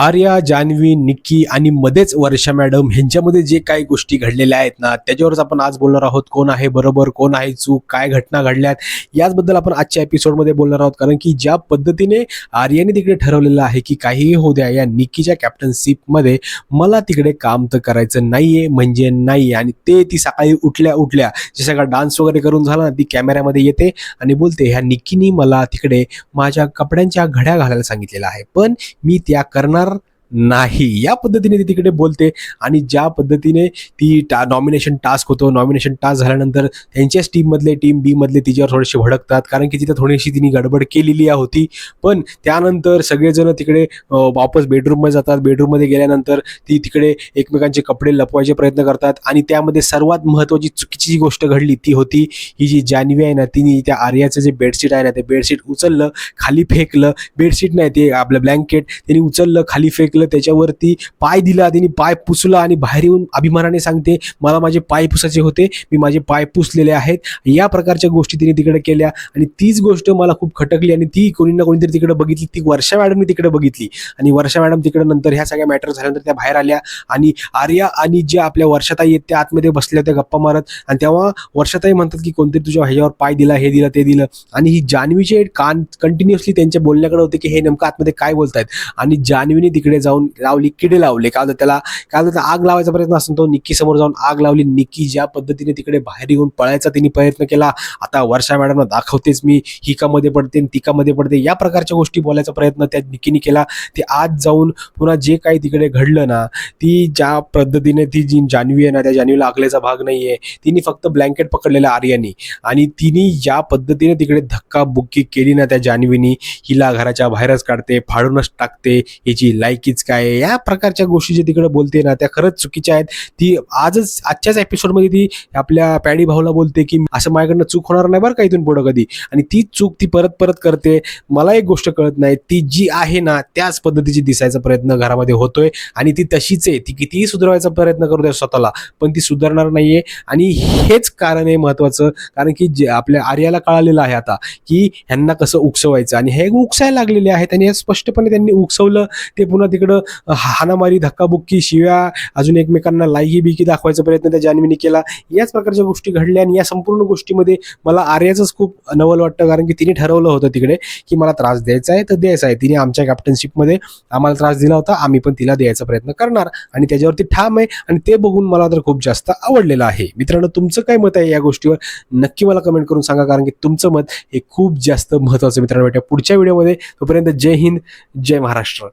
आर्या जान्हवी निक्की आणि मध्येच वर्षा मॅडम ह्यांच्यामध्ये जे काही गोष्टी घडलेल्या आहेत ना त्याच्यावरच आपण आज बोलणार आहोत. कोण आहे बरोबर कोण आहे चूक काय घटना घडल्यात याचबद्दल आपण आजच्या एपिसोडमध्ये बोलणार आहोत. कारण की ज्या पद्धतीने आर्याने तिकडे ठरवलेलं आहे की काहीही होऊ द्या या निक्कीच्या कॅप्टनशिपमध्ये मला तिकडे काम तर करायचं नाहीये म्हणजे नाही. आणि ते ती सकाळी उठल्या उठल्या जे सगळा डान्स वगैरे करून झाला ना ती कॅमेऱ्यामध्ये येते आणि बोलते ह्या निक्कीनी मला तिकडे माझ्या कपड्यांच्या घड्या घालायला सांगितलेलं आहे. पण मी त्या करणार नाही. या पद्धतीने ती तिकडे बोलते आणि ज्या पद्धतीने ती टा नॉमिनेशन टास्क होतो नॉमिनेशन टास्क झाल्यानंतर त्यांच्याच टीममधले टीम बी मधले तिच्यावर थोडेसे भडकतात. कारण की तिथं थोडीशी तिने गडबड केलेली होती. पण त्यानंतर सगळेजण तिकडे वापस बेडरूममध्ये जातात. बेडरूममध्ये गेल्यानंतर ती तिकडे एकमेकांचे कपडे लपवायचे प्रयत्न करतात आणि त्यामध्ये सर्वात महत्त्वाची चुकीची जी गोष्ट घडली ती होती ही जी जान्हवी आहे ना तिने त्या आर्याचं जे बेडशीट आहे ना ते बेडशीट उचललं खाली फेकलं. बेडशीट नाही ते आपलं ब्लँकेट त्यांनी उचललं खाली फेकलं. त्याच्यावरती पाय दिला त्यांनी पाय पुसला आणि बाहेर येऊन अभिमानाने सांगते मला माझे पाय पुसायचे होते मी माझे पाय पुसलेले आहेत. या प्रकारच्या गोष्टी तिने तिकडे केल्या आणि तीच गोष्ट मला खूप खटकली आणि ती कोणी ना कोणीतरी तिकडे बघितली. ती वर्षा मॅडमने तिकडे बघितली आणि वर्षा मॅडम तिकडे नंतर ह्या सगळ्या मॅटर झाल्यानंतर त्या बाहेर आल्या आणि आर्या आणि ज्या आपल्या वर्षाताई आहेत त्या आतमध्ये बसल्या त्या गप्पा मारत आणि तेव्हा वर्षाताई म्हणतात की कोणतरी तुझ्या ह्याच्यावर पाय दिला हे दिलं ते दिलं आणि ही जान्हवीचे कान कंटिन्युअसली त्यांच्या बोलण्याकडे होते की हे नेमकं आतमध्ये काय बोलतायत आणि जान्हवीने तिकडे जाऊन जाऊन लावली किडे लावले. काय होतं त्याला काय होतं आग लावायचा प्रयत्न असतो तो निक्की समोर जाऊन आग लावली. निक्की ज्या पद्धतीने तिकडे बाहेर येऊन पळायचा तिने प्रयत्न केला. आता वर्षा मॅडमला दाखवतेच मी हिकामध्ये पडते आणि तिकामध्ये पडते या प्रकारच्या गोष्टी बोलायचा प्रयत्न त्या निक्कीने केला. ते आज जाऊन पुन्हा जे काही तिकडे घडलं ना ती ज्या पद्धतीने ती जी जान्हवी आहे ना त्या जान्हवीला आखल्याचा भाग नाही आहे तिने फक्त ब्लँकेट पकडलेलं आर्यानी. आणि तिने ज्या पद्धतीने तिकडे धक्काबुक्की केली ना त्या जान्हवीनी हिला घराच्या बाहेरच काढते फाडूनच टाकते. हिची लायकीच काय या प्रकारच्या गोष्टी जे तिकडे बोलते ना त्या खरंच चुकीच्या आहेत. ती आजच आजच्याच एपिसोडमध्ये ती आपल्या पॅडी भाऊला बोलते की असं माझ्याकडनं चूक होणार नाही बरं का इथून पुढं कधी? आणि तीच चूक ती परत परत करते. मला एक गोष्ट कळत नाही. ती जी आहे ना त्याच पद्धतीची दिसायचा प्रयत्न घरामध्ये होतोय. आणि ती तशीच आहे. ती कितीही सुधारवायचा प्रयत्न करू द्या स्वतःला पण ती सुधारणार नाहीये. आणि हेच कारण आहे महत्वाचं कारण की जे आपल्या आर्याला कळालेलं आहे आता की ह्यांना कसं उकसवायचं. आणि हे उकसायला लागलेले आहेत आणि हे स्पष्टपणे त्यांनी उकसवलं. ते पुन्हा तिकडं हाणामारी धक्काबुक्की शिव्या अजून एकमेकांना लाईगी बिकी दाखवायचा प्रयत्न त्या जान्हवीने केला. याच प्रकारच्या गोष्टी घडल्या आणि या संपूर्ण गोष्टीमध्ये मला आर्याचंच खूप नवल वाटतं. कारण की तिने ठरवलं होतं तिकडे की मला त्रास द्यायचा आहे तर द्यायचा आहे. तिने आमच्या कॅप्टनशिपमध्ये आम्हाला त्रास दिला होता. आम्ही पण तिला द्यायचा प्रयत्न करणार आणि त्याच्यावरती ठाम आहे आणि ते बघून मला तर खूप जास्त आवडलेलं आहे. मित्रांनो तुमचं काय मत आहे या गोष्टीवर? नक्की मला कमेंट करून सांगा. कारण की तुमचं मत हे खूप जास्त महत्त्वाचं मित्रांनो. भेटूया पुढच्या व्हिडिओमध्ये. तोपर्यंत जय हिंद जय महाराष्ट्र.